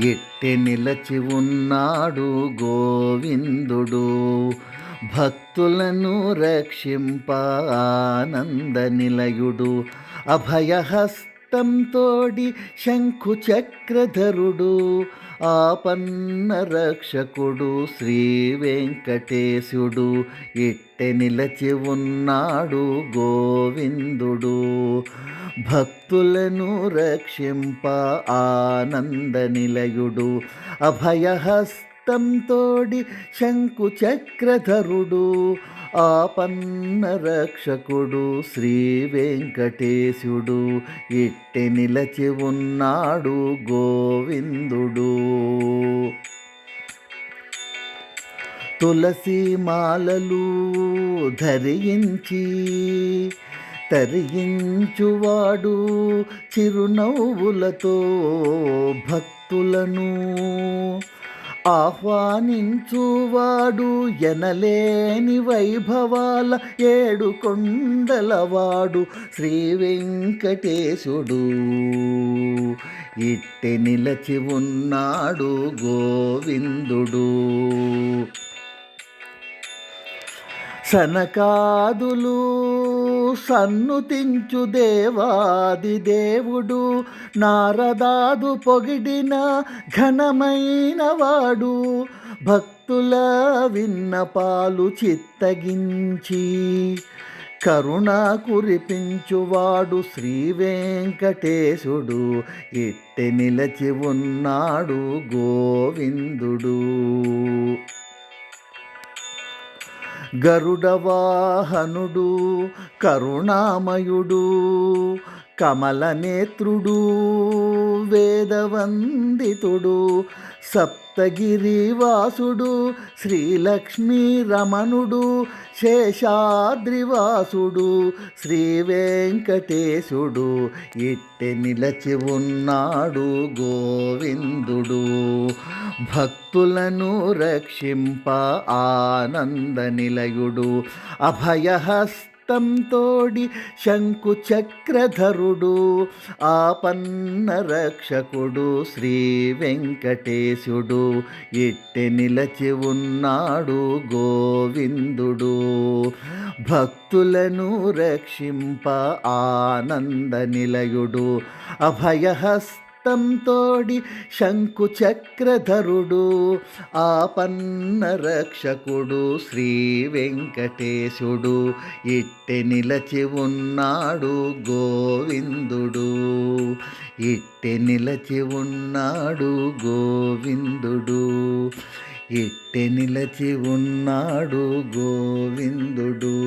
ఎట్టె నిలచి ఉన్నాడు గోవిందుడు. భక్తులను రక్షింప ఆనంద నిలయుడు అభయహస్త తోడి శంఖు చక్రధరుడు ఆపన్న రక్షకుడు శ్రీ వెంకటేశుడు ఇట్టె నిలచి ఉన్నాడు గోవిందుడు. భక్తులను రక్షింప ఆనంద నిలయుడు అభయహస్తం తోడి శంకు చక్రధరుడు ఆపన్న రక్షకుడు శ్రీ వెంకటేశుడు ఇట్టి నిలచి ఉన్నాడు గోవిందుడు. తులసి మాలలు ధరించి తరించువాడు చిరునవ్వులతో భక్తులను ఆహ్వానించువాడు ఎనలేని వైభవాల ఏడు కొండలవాడు శ్రీ వెంకటేశుడు ఇట్టె నిలచి ఉన్నాడు గోవిందుడు. సనకాదులు సన్నుతించు దేవాది దేవుడు. నారదాదు పొగిడిన ఘనమైన వాడు. భక్తుల విన్నపాలు చిత్తగించి కరుణ కురిపించువాడు శ్రీ వెంకటేశుడు. ఇట్టె నిలచి ఉన్నాడు గోవిందుడు. గరుడవాహనుడు కరుణామయుడు కమలనేత్రుడు. వేదవందితుడు సప్తగిరివాసుడు శ్రీలక్ష్మీ రమణుడు శేషాద్రివాసుడు శ్రీ వెంకటేశుడు ఇట్టె నిలచి ఉన్నాడు గోవిందుడు. భక్తులను రక్షింప ఆనంద నిలయుడు అభయహస్త తోడి శంకు చక్రధరుడు ఆపన్న రక్షకుడు శ్రీ వెంకటేశుడు. ఇట్టె నిలచి ఉన్నాడు గోవిందుడు. భక్తులను రక్షింప ఆనంద నిలయుడు. అభయహస్త తోడి శంకు చక్రధరుడు ఆపన్న రక్షకుడు శ్రీ వెంకటేశుడు. ఇట్టె నిలచి ఉన్నాడు గోవిందుడు. ఇట్టె నిలచి ఉన్నాడు గోవిందుడు. ఇట్టె నిలచి ఉన్నాడు గోవిందుడు.